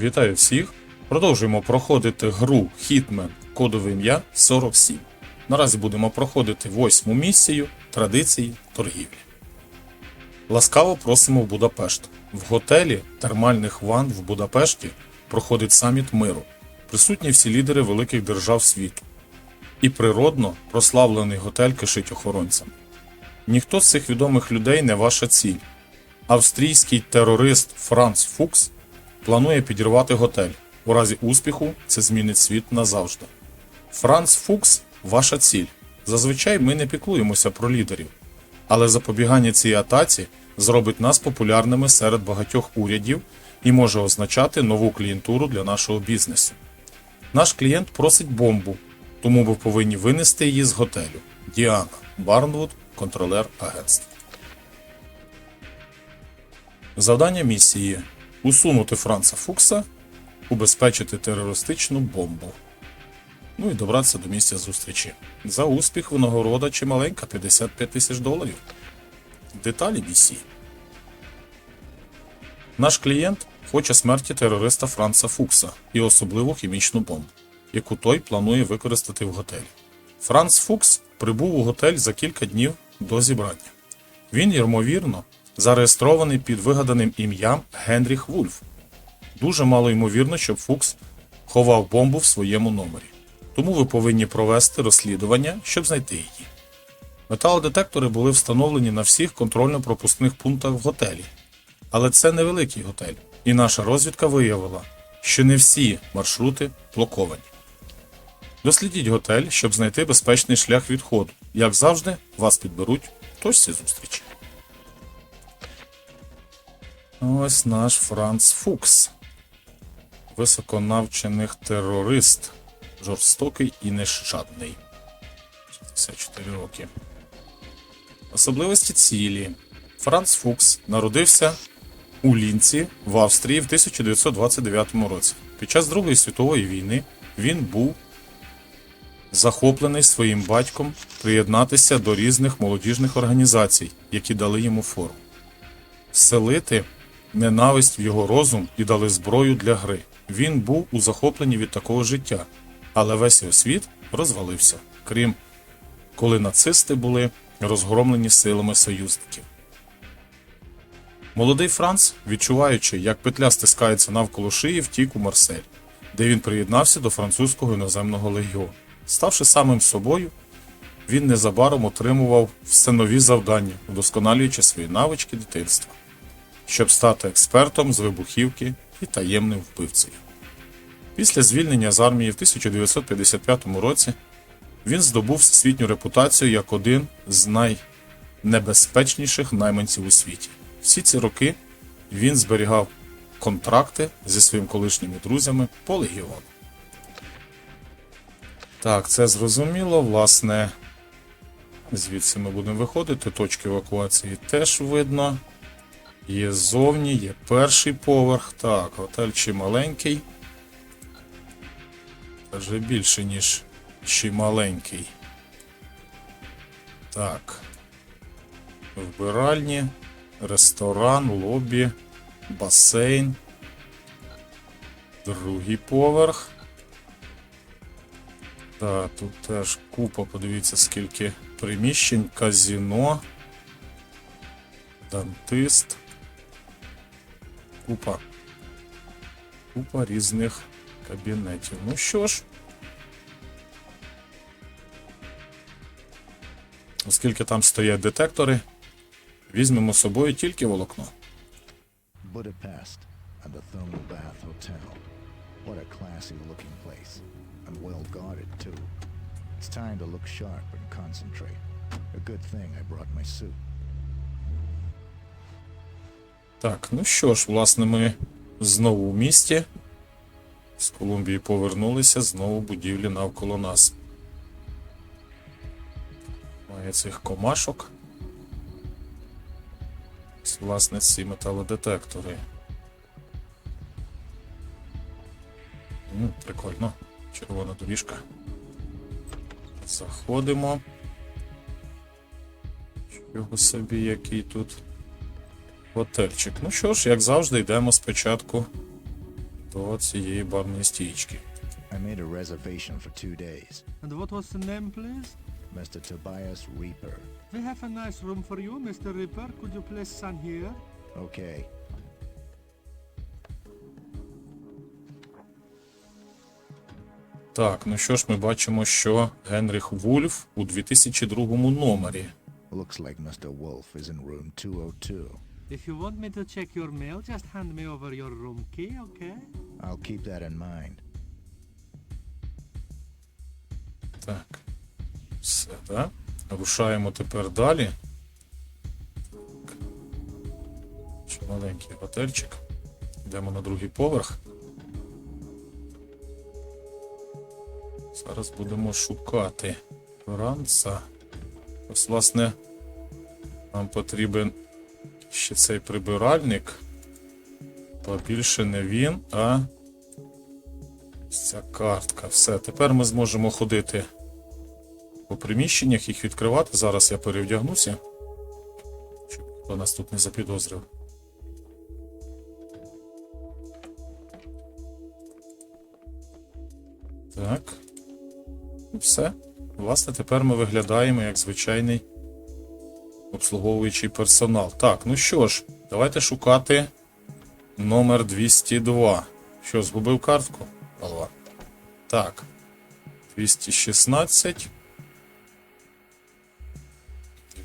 Вітаю всіх! Продовжуємо проходити гру Hitman кодове ім'я 47. Наразі будемо проходити восьму місію традиції торгівлі. Ласкаво просимо в Будапешт. В готелі термальних ван в Будапешті проходить саміт миру. Присутні всі лідери великих держав світу. І природно прославлений готель кишить охоронцям. Ніхто з цих відомих людей не ваша ціль. Австрійський терорист Франц Фукс планує підірвати готель. У разі успіху це змінить світ назавжди. Франц Фукс ваша ціль. Зазвичай ми не піклуємося про лідерів, але запобігання цій атаці зробить нас популярними серед багатьох урядів і може означати нову клієнтуру для нашого бізнесу. Наш клієнт просить бомбу, тому ви повинні винести її з готелю. Діана Барнвуд, контролер агентства. Завдання місії усунути Франца Фукса, убезпечити терористичну бомбу. Ну і добратися до місця зустрічі. За успіх винагорода чималенька 55 тисяч доларів. Деталі місії. Наш клієнт хоче смерті терориста Франца Фукса і особливу хімічну бомбу, яку той планує використати в готелі. Франц Фукс прибув у готель за кілька днів до зібрання. Він, ймовірно, зареєстрований під вигаданим ім'ям Генріх Вульф. Дуже мало ймовірно, щоб Фукс ховав бомбу в своєму номері. Тому ви повинні провести розслідування, щоб знайти її. Металодетектори були встановлені на всіх контрольно-пропускних пунктах в готелі. Але це невеликий готель, і наша розвідка виявила, що не всі маршрути блоковані. Дослідіть готель, щоб знайти безпечний шлях відходу. Як завжди, вас підберуть в точці зустрічі. Ось наш Франц Фукс. Високонавчених терорист. Жорстокий і нещадний. 64 роки. Особливості цілі. Франц Фукс народився у Лінці в Австрії в 1929 році. Під час Другої світової війни він був захоплений своїм батьком приєднатися до різних молодіжних організацій, які дали йому фору. Вселити ненависть в його розум і дали зброю для гри. Він був у захопленні від такого життя, але весь його світ розвалився, крім коли нацисти були розгромлені силами союзників. Молодий Франц, відчуваючи, як петля стискається навколо шиї, втік у Марсель, де він приєднався до французького іноземного легіону. Ставши самим собою, він незабаром отримував все нові завдання, вдосконалюючи свої навички дитинства, щоб стати експертом з вибухівки і таємним вбивцею. Після звільнення з армії в 1955 році він здобув всесвітню репутацію як один з найнебезпечніших найманців у світі. Всі ці роки він зберігав контракти зі своїми колишніми друзями по легіону. Так, це зрозуміло. Власне, звідси ми будемо виходити. Точки евакуації теж видно. Є зовні, є перший поверх. Так, готель чи маленький. Вже більше, ніж чи маленький. Так. Вбиральні, ресторан, лобі, басейн. Другий поверх. Так, тут теж купа, подивіться, скільки приміщень, казіно, дантист. Купа. Купа різних кабінетів. Ну що ж. Оскільки там стоять детектори, візьмемо з собою тільки волокно. Budapest and the Thermal Bath Hotel. What a classy looking place. And well guarded, too. It's time to look sharp and concentrate. A good thing I brought my suit. Так, ну що ж, власне, ми знову в місті. З Колумбії повернулися, знову будівлі навколо нас. Має цих комашок. Ось, Власне, ці металодетектори. М, прикольно. Червона доріжка. Заходимо. Чого собі, який тут готельчик. Ну що ж, як завжди, йдемо спочатку до цієї барної стічки. I made a reservation for two days. And what was the name, please? Mr. Tobias Reaper. We have a nice room for you, Mr. Ripper. Could you please sign here? Okay. Так, ну що ж, ми бачимо, що Генріх Вульф у 2002 номері. Looks like Mr. Wolf is in room 202. If you want me to check your mail, just hand me over your room key, okay? I'll keep that in mind. Так. Все, так. Рушаємо тепер далі. Так. Ще маленький готельчик. Йдемо на другий поверх. Зараз будемо шукати Франца. Ось, власне, нам потрібен ще цей прибиральник. Побільше не він, а ця картка. Все, тепер ми зможемо ходити по приміщеннях, їх відкривати. Зараз я перевдягнуся. Щоб хто нас тут не запідозрив. Так. І все. Власне, тепер ми виглядаємо як звичайний обслуговуючий персонал. Так, ну що ж, давайте шукати номер 202. Що, згубив картку? Алла. Так. 216.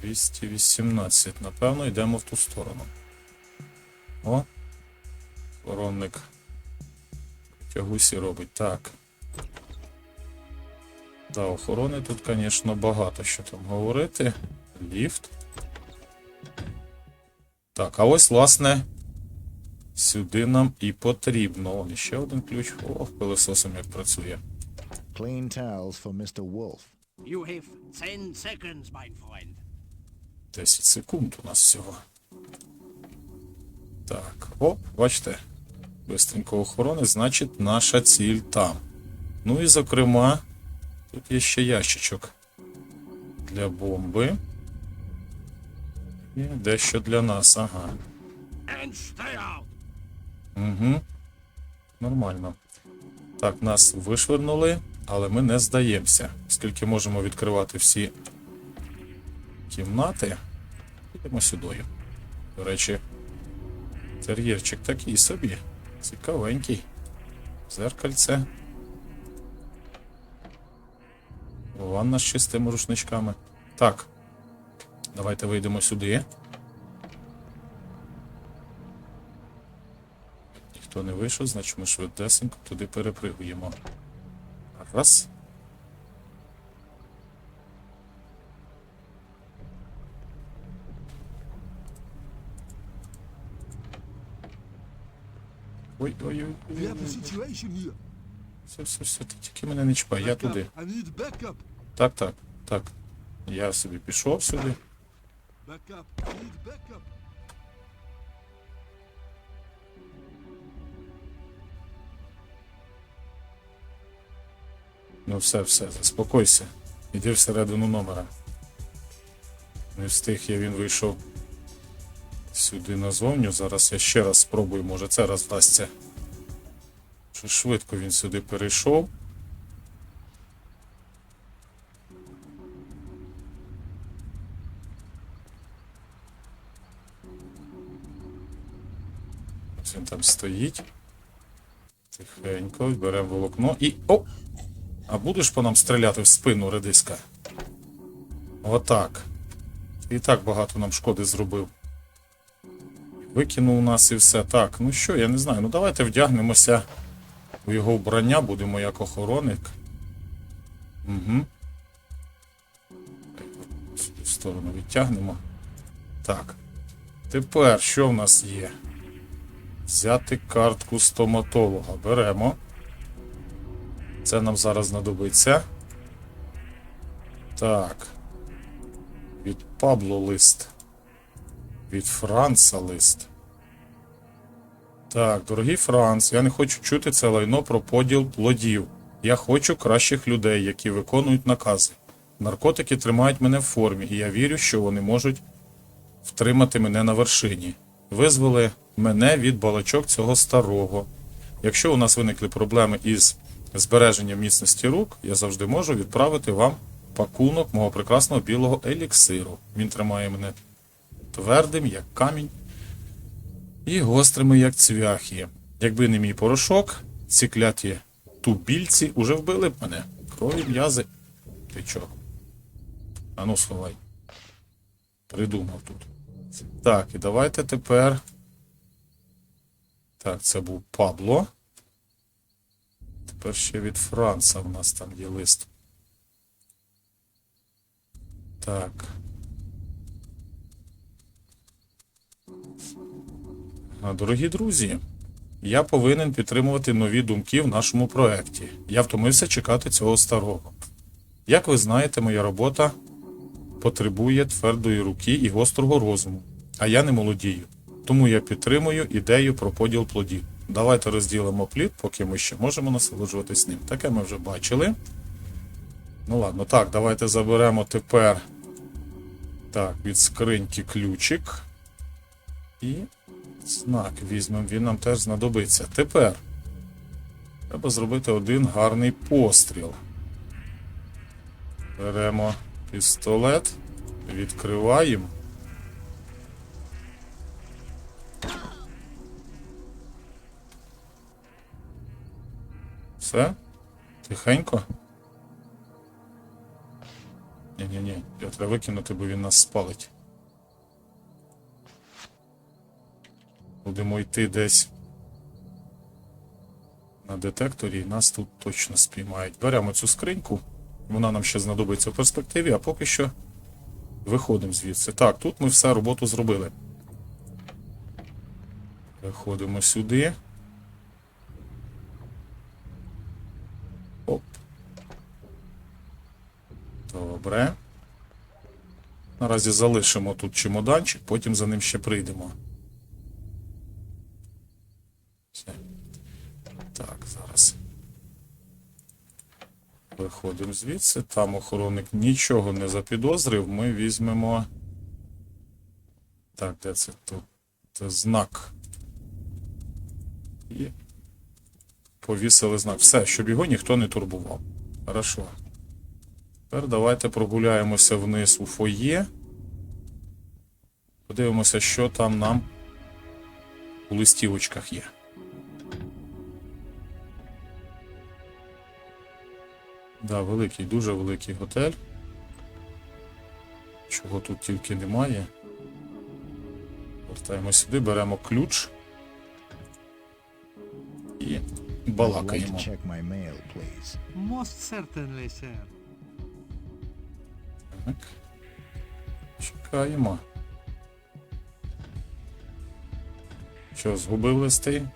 218. Напевно, йдемо в ту сторону. О. Охоронник. Тягусі робить. Так. Да, охорони тут, звісно, багато що там говорити. Ліфт. Так, а ось, власне, сюди нам і потрібно. О, ще один ключ. О, пилососом як працює. Clean towels for Mr. Wolf. You have ten seconds, my friend. 10 секунд у нас всього. Так, о, бачите, бистренько охорони, значить наша ціль там. Ну і зокрема, тут є ще ящичок для бомби. І дещо для нас, ага. Угу. Нормально. Так, нас вишвернули, але ми не здаємося. Оскільки можемо відкривати всі кімнати, підемо сюди. До речі, тер'єрчик такий собі. Цікавенький. Зеркальце. Ванна з чистими рушничками. Так. Давайте вийдемо сюди. Ніхто не вийшов, значить ми швидесенько туди перепригуємо. Раз. Ой, ой, ой, We ой. have a situation here. Все, все, все, ти тільки мене не чіпай, я туди. Так, так, так. Я собі пішов сюди. Backup. I need backup. Ну все, все, заспокойся. Іди всередину номера. Не встиг я, він вийшов сюди назовню. Зараз я ще раз спробую, може це раз вдасться. Що швидко він сюди перейшов. Стоїть. Тихенько, беремо волокно і. О! А будеш по нам стріляти в спину, редиска? Отак. І так багато нам шкоди зробив. Викинув нас і все. Так, ну що, я не знаю. Ну давайте вдягнемося у його вбрання, будемо як охоронник. Угу. В сторону відтягнемо. Так. Тепер що в нас є? Взяти картку стоматолога. Беремо. Це нам зараз знадобиться. Так. Від Пабло лист. Від Франца лист. Так, дорогий Франц, я не хочу чути це лайно про поділ плодів. Я хочу кращих людей, які виконують накази. Наркотики тримають мене в формі, і я вірю, що вони можуть втримати мене на вершині. Визвали мене від балачок цього старого. Якщо у нас виникли проблеми із збереженням міцності рук, я завжди можу відправити вам пакунок мого прекрасного білого еліксиру. Він тримає мене твердим, як камінь, і гострими, як цвяхи. Якби не мій порошок, ці кляті тубільці уже вбили б мене. Крові м'язи. Ти чого? Ану, сховай. Придумав тут. Так, і давайте тепер. Так, це був Пабло. Тепер ще від Франца в нас там є лист. Так. Дорогі друзі, я повинен підтримувати нові думки в нашому проєкті. Я втомився чекати цього старого. Як ви знаєте, моя робота потребує твердої руки і гострого розуму, а я не молодію. Тому я підтримую ідею про поділ плодів. Давайте розділимо плід, поки ми ще можемо насолоджуватись ним. Таке ми вже бачили. Ну ладно, так, давайте заберемо тепер так, від скриньки ключик. І знак візьмемо, він нам теж знадобиться. Тепер треба зробити один гарний постріл. Беремо пістолет, відкриваємо. Все? Тихенько? Ні-ні-ні, я треба викинути, бо він нас спалить. Будемо йти десь на детекторі, і нас тут точно спіймають. Беремо цю скриньку, вона нам ще знадобиться в перспективі, а поки що виходимо звідси. Так, тут ми все роботу зробили. Переходимо сюди. Оп. Добре. Наразі залишимо тут чемоданчик, потім за ним ще прийдемо. Все. Так, зараз. Виходимо звідси. Там охоронник нічого не запідозрив. Ми візьмемо. Так, де це тут? Це знак. І повісили знак. Все, щоб його ніхто не турбував. Хорошо. Тепер давайте прогуляємося вниз у фоє. Подивимося, що там нам у листівочках є. Да, великий, дуже великий готель. Чого тут тільки немає. Вертаємо сюди, беремо ключ і балакаємо. check my mail, please. Most certainly, sir. Так. Чекаємо. Що, згубив листи?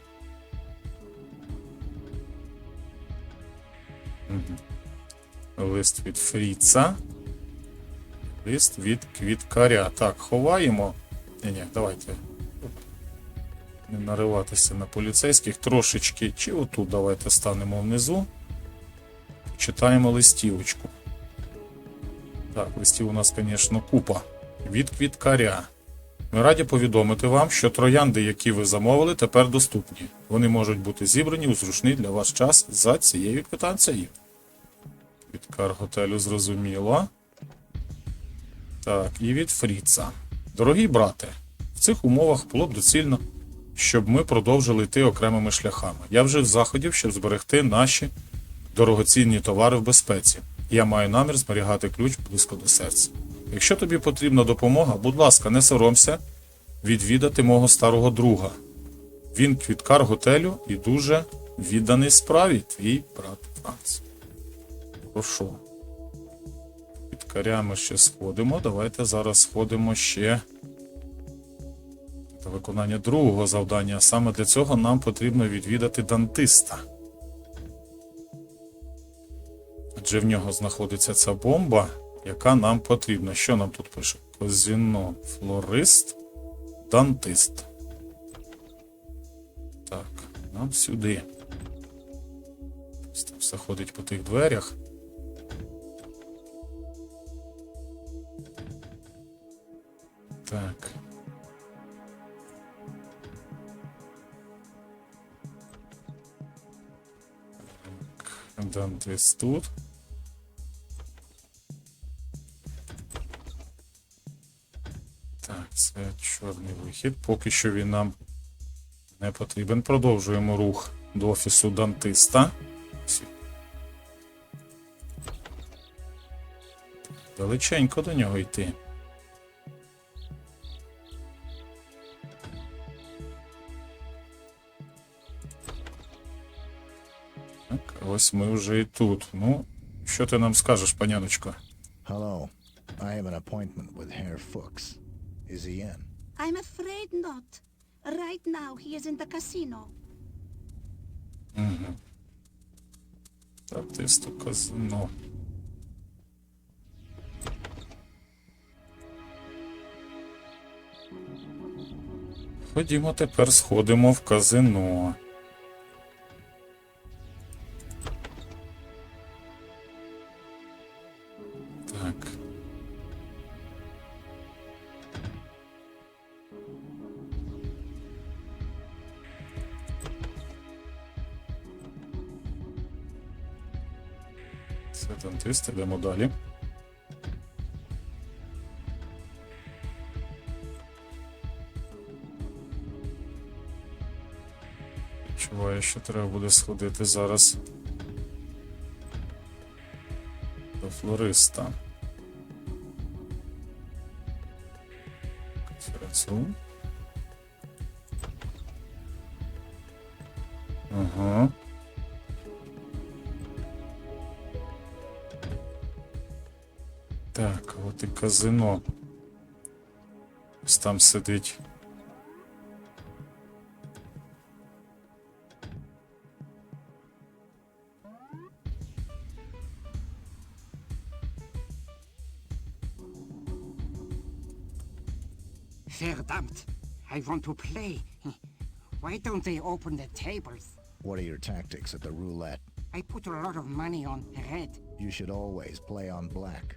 Мгм. Лист від Фріца. Лист від квіткаря. Так, ховаємо. Ні-ні, давайте. Не нариватися на поліцейських трошечки. Чи отут давайте станемо внизу. Читаємо листівочку. Так, листів у нас, звісно, купа. Від квіткаря. Ми раді повідомити вам, що троянди, які ви замовили, тепер доступні. Вони можуть бути зібрані у зручний для вас час за цією квитанцією. Квіткар готелю зрозуміло. Так, і від Фріца. Дорогі брате, в цих умовах було б доцільно, щоб ми продовжили йти окремими шляхами. Я вже в заходів, щоб зберегти наші дорогоцінні товари в безпеці. Я маю намір зберігати ключ близько до серця. Якщо тобі потрібна допомога, будь ласка, не соромся відвідати мого старого друга. Він квіткар готелю і дуже відданий справі, твій брат Франц. Прошу. Квіткаря ми ще сходимо. Давайте зараз сходимо ще до виконання другого завдання. Саме для цього нам потрібно відвідати дантиста. Адже в нього знаходиться ця бомба, яка нам потрібна. Що нам тут пише? Казіно, флорист, дантист. Так, нам сюди. Ось Там все ходить по тих дверях. Так. Дантис тут. Чорний вихід. Поки що він нам не потрібен. Продовжуємо рух до офісу дантиста. Далеченько до нього йти. Так, ось ми вже і тут. Ну, що ти нам скажеш, паняночко? Hello. I have an appointment with Herr Fuchs. Is he in? I'm afraid not. Right now, he is in the casino. Дантисту казино. Ходімо тепер сходимо в казино. Йдемо далі. Відчуваю, що треба буде сходити зараз до флориста. Конференц-рум. казино. Ось там сидить. Verdammt. I want to play. Why don't they open the tables? What are your tactics at the roulette? I put a lot of money on red. You should always play on black.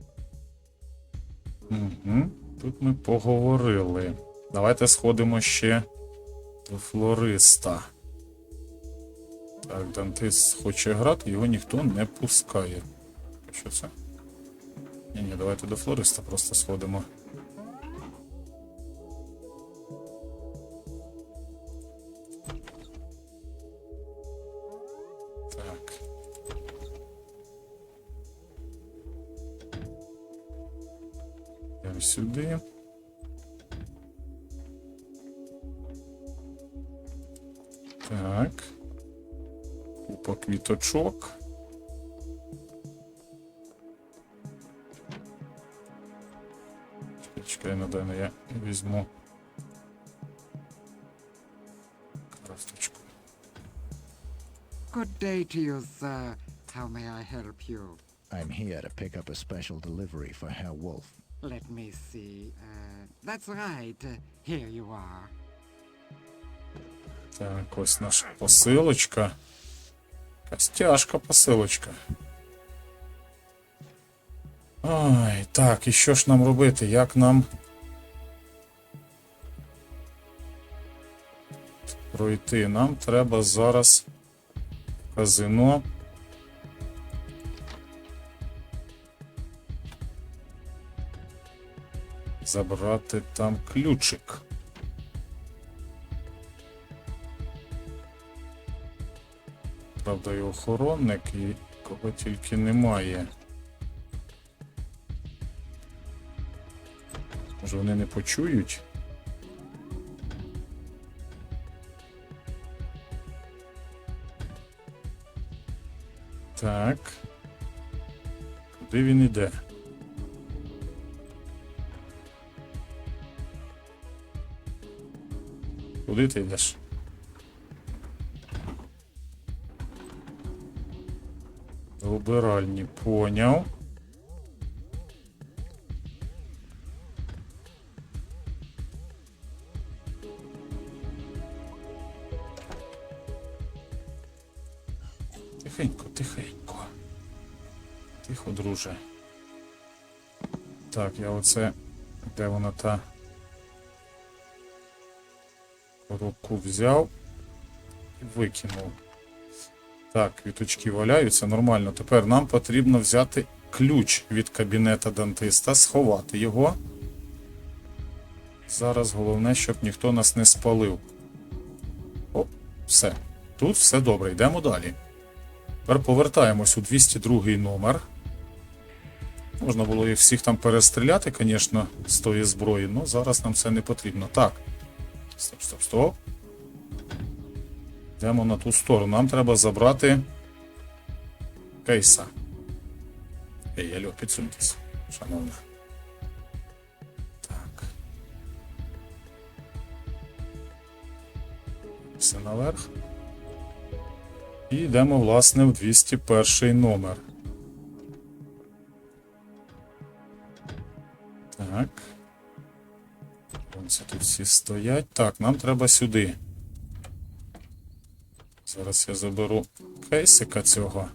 Угу. Тут ми поговорили. Давайте сходимо ще до флориста. Так, Дантис хоче грати, його ніхто не пускає. Що це? Ні, ні, давайте до флориста просто сходимо. Купа квіточок. Чекай, Чекай, напевно, я візьму карточку. Good day to you, sir. How may I help you? I'm here to pick up a special delivery for Herr Wolf. Let me see. Uh, that's right. Uh, here you are. Так, ось наша посилочка. Якась тяжка посилочка. Ой, так, і що ж нам робити? Як нам. Пройти? Нам треба зараз казино. Забрати там ключик. Правда, і охоронник, і кого тільки немає. Може вони не почують? Так. Куди він іде? Куди ти йдеш? Убиральні поняв. Тихенько, тихенько. Тихо, друже. Так, я оце. Де вона та коробку взяв і викинув. Так, квіточки валяються нормально. Тепер нам потрібно взяти ключ від кабінета дантиста, сховати його. Зараз головне, щоб ніхто нас не спалив. О, все. Тут все добре, йдемо далі. Тепер повертаємось у 202 номер. Можна було їх всіх там перестріляти, звісно, з тої зброї, але зараз нам це не потрібно. Так. Стоп, стоп, стоп. Йдемо на ту сторону. Нам треба забрати кейса. Ей, алло, підсуньтесь, шановна. Так. Все наверх. І йдемо, власне, в 201 номер. Так. Ось тут всі стоять. Так, нам треба сюди. Зараз я заберу кейсика цього.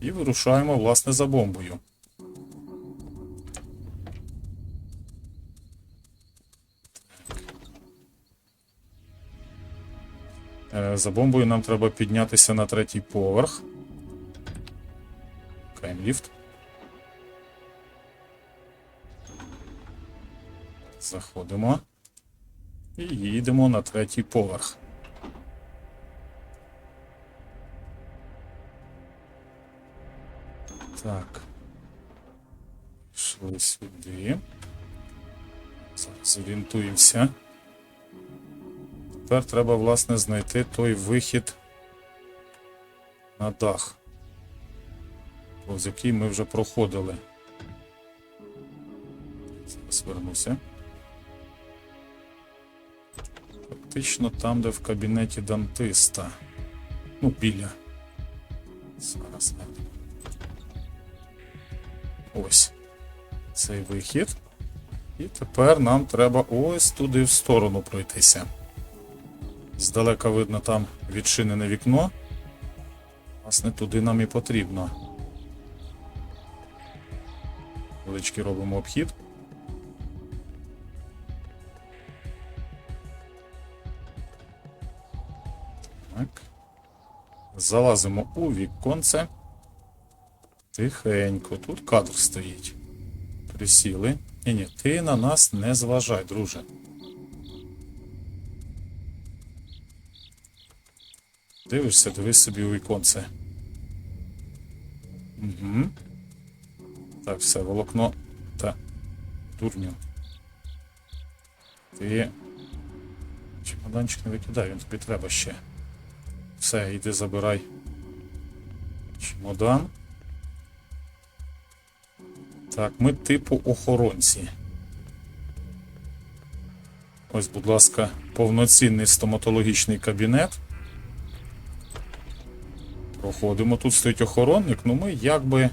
І вирушаємо, власне, за бомбою. Е, За бомбою нам треба піднятися на третій поверх. Каємо ліфт. Заходимо. І їдемо на третій поверх. Так. Пішли сюди. Зараз орієнтуємося. Тепер треба, власне, знайти той вихід на дах, повз який ми вже проходили. Зараз вернуся. Фактично там, де в кабінеті дантиста. Ну, біля. Цей вихід. І тепер нам треба ось туди в сторону пройтися. Здалека видно там відчинене вікно. Власне, туди нам і потрібно. Велички робимо обхід. Так. Залазимо у віконце. Тихенько. Тут кадр стоїть. Присіли. Ні, ні, ти на нас не зважай, друже. Дивишся, дивись собі у віконце. Угу. Так, все, волокно. Та. Дурню. Ти. Чемоданчик не викидай, він тобі треба ще. Все, йди забирай. Чемодан. Так, ми типу охоронці. Ось, будь ласка, повноцінний стоматологічний кабінет. Проходимо. Тут стоїть охоронник, ну ми якби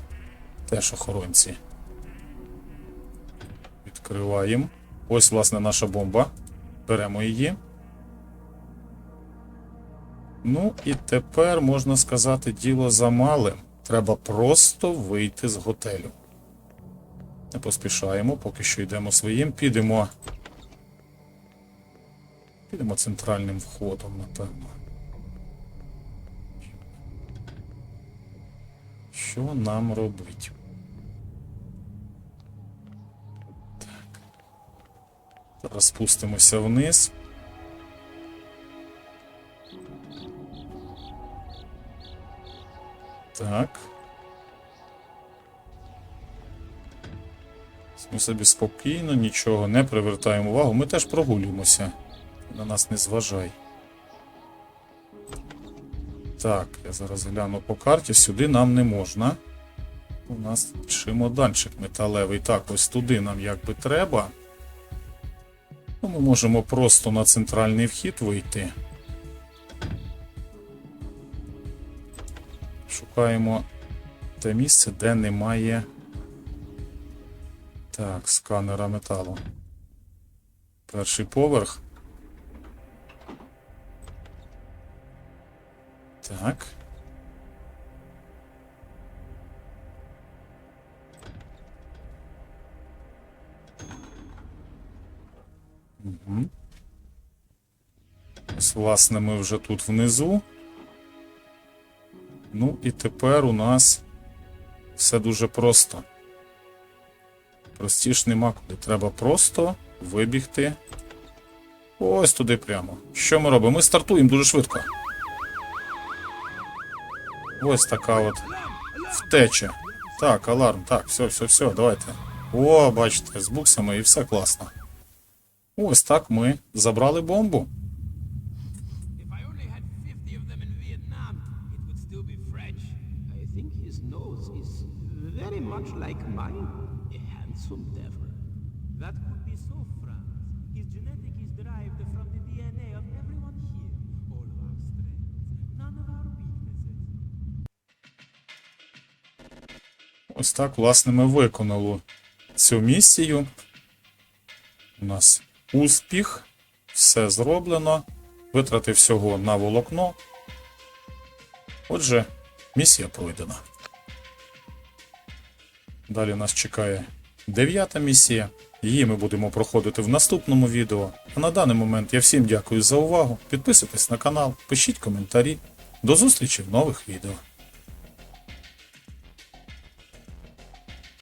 теж охоронці. Відкриваємо. Ось, власне, наша бомба. Беремо її. Ну і тепер можна сказати, діло за малим. Треба просто вийти з готелю. Не поспішаємо, поки що йдемо своїм. Підемо. Підемо центральним входом, напевно. Що нам робить? Так. Зараз спустимося вниз. Так. Ми собі спокійно, нічого не привертаємо увагу. Ми теж прогулюємося. На нас не зважай. Так, я зараз гляну по карті. Сюди нам не можна. У нас чемоданчик металевий. Так, ось туди нам якби треба. Ну, ми можемо просто на центральний вхід вийти. Шукаємо те місце, де немає. Так, сканера металу. Перший поверх. Так. Угу. Ось, власне, ми вже тут внизу. Ну і тепер у нас все дуже просто. Простіш нема куди. Треба просто вибігти. Ось туди прямо. Що ми робимо? Ми стартуємо дуже швидко. Ось така от втеча. Так, аларм. Так, все, все, все, давайте. О, бачите, з буксами і все класно. Ось так ми забрали бомбу. If I only had 50 of them in Vietnam, it would still be French. I think his nose is very much like mine. Handsome devil. That could be so, Franz. His genetic is derived from the DNA of everyone here. All of our strengths, none of our weaknesses. Ось так, власне, ми виконали цю місію. У нас успіх, все зроблено. Витрати всього на волокно. Отже, місія пройдена. Далі нас чекає дев'ята місія. Її ми будемо проходити в наступному відео. А на даний момент я всім дякую за увагу. Підписуйтесь на канал, пишіть коментарі. До зустрічі в нових відео.